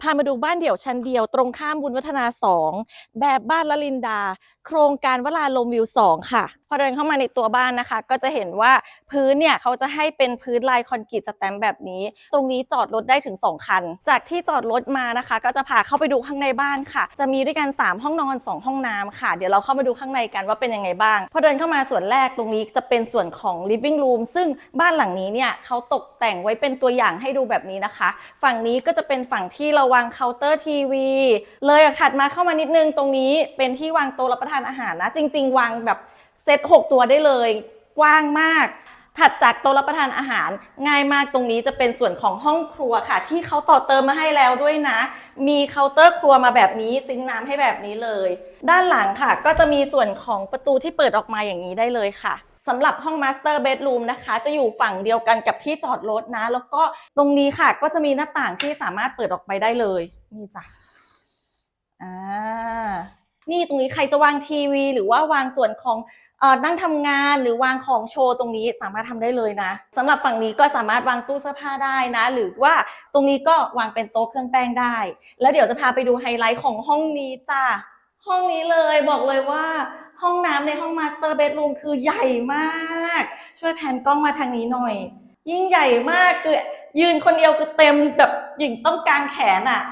พามาดูบ้านเดี่ยวชั้นเดียวตรงข้ามบุญวัฒนา 2 แบบบ้านละลินดา โครงการวลาลมวิว 2 ค่ะพอเดินเข้ามาในตัวบ้านนะคะ ก็จะเห็นว่าพื้นเนี่ยเขาจะให้เป็นพื้นลายคอนกรีตสแตมป์แบบนี้ ตรงนี้จอดรถได้ถึง 2 คัน จากที่จอดรถมานะคะ ก็จะพาเข้าไปดูข้างในบ้านค่ะ จะมีด้วยกัน 3 ห้องนอน 2 ห้องน้ำค่ะ เดี๋ยวเราเข้ามาดูข้างในกันว่าเป็นยังไงบ้าง พอเดินเข้ามาส่วนแรกตรงนี้จะเป็นส่วนของ living room ซึ่งบ้านหลังนี้เนี่ยเขาตกแต่งไว้เป็นตัวอย่างให้ดูแบบนี้นะคะ ฝั่งนี้ก็จะเป็นฝั่งที่เราวางเคาน์เตอร์ทีวี เลยถัดมาเข้ามานิดนึงตรงนี้เป็นที่วางโต๊ะรับประทานอาหารนะ จริง ๆ วางแบบ เซต6 ตัวได้เลย กว้างมาก ถัดจากโต๊ะรับประทานอาหาร ง่ายมากตรงนี้จะเป็นส่วนของห้องครัวค่ะ ที่เขาต่อเติมมาให้แล้วด้วยนะ มีเคาน์เตอร์ครัวมาแบบนี้ซิงน้ำให้แบบนี้เลย ด้านหลังค่ะ ก็จะมีส่วนของประตูที่เปิดออกมาอย่างนี้ได้เลยค่ะสำหรับห้องมาสเตอร์เบดรูมนะคะ จะอยู่ฝั่งเดียวกันกับที่จอดรถนะ แล้วก็ตรงนี้ค่ะก็จะมีหน้าต่างที่สามารถเปิดออกไปได้เลย นี่จ้ะอ่า นี่ตรงนี้ใครจะวางทีวี หรือว่าวางส่วนของนั่งทำงานหรือวางของโชว์ตรงนี้สามารถทำได้เลยนะสำหรับฝั่งนี้ก็สามารถวางตู้เสื้อผ้าได้นะ หรือว่าตรงนี้ก็วางเป็นโต๊ะเครื่องแป้งได้ แล้วเดี๋ยวจะพาไปดูไฮไลท์ของห้องนี้จ้ะห้องนี้เลยบอกเลยว่าห้องน้ำในห้องมาสเตอร์เบดรูมคือใหญ่มาก ช่วยแผนกล้องมาทางนี้หน่อย ยิ่งใหญ่มากคือยืนคนเดียวคือเต็มแบบหญิงต้องกางแขนอะ่ะ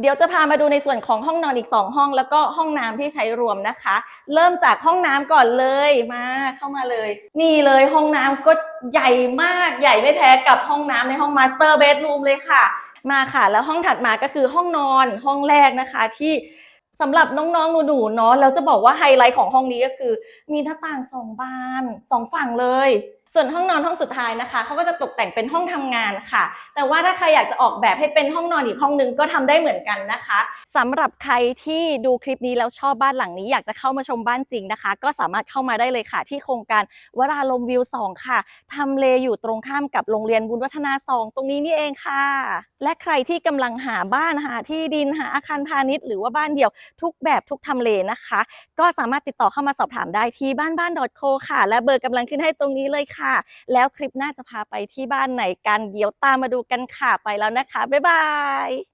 เดี๋ยวจะพามาดูในส่วนของห้องนอนอีก 2 ห้อง แล้วก็ห้องน้ำที่ใช้รวมนะคะ เริ่มจากห้องน้ำก่อนเลยมาเข้ามาเลย นี่เลยห้องน้ำก็ใหญ่มากใหญ่ไม่แพ้กับห้องน้ำในห้องมาสเตอร์เบดรูมเลยค่ะ มาค่ะ แล้วห้องถัดมาก็คือห้องนอนห้องแรกนะคะที่สำหรับน้องๆ หนูๆ เนาะแล้วจะบอกว่าไฮไลท์ของห้องนี้ก็คือ มีหน้าต่างสองบานสองฝั่งเลย ส่วนห้องนอนห้องสุดท้ายนะคะเขาก็จะตกแต่งเป็นห้องทำงานค่ะ แต่ว่าถ้าใครอยากจะออกแบบให้เป็นห้องนอนอีกห้องนึงก็ทำได้เหมือนกันนะคะสำหรับใครที่ดูคลิปนี้แล้วชอบบ้านหลังนี้ อยากจะเข้ามาชมบ้านจริงนะคะ ก็สามารถเข้ามาได้เลยค่ะ ที่โครงการวราลมวิว 2 ค่ะทำเลอยู่ตรงข้ามกับโรงเรียนบุญวัฒนา 2 ตรงนี้นี่เองค่ะ และใครที่กำลังหาบ้านหาที่ดินหาอาคารพาณิชย์หรือว่าบ้านเดี่ยวทุกแบบทุกทำเลนะคะ ก็สามารถติดต่อเข้ามาสอบถามได้ที่บ้านบ้าน .co ค่ะ และเบอร์กำลังขึ้นให้ตรงนี้เลยค่ะค่ะ แล้วคลิปหน้าจะพาไปที่บ้านไหนกันเดี๋ยวตามมาดูกันค่ะไปแล้วนะคะ บ๊ายบาย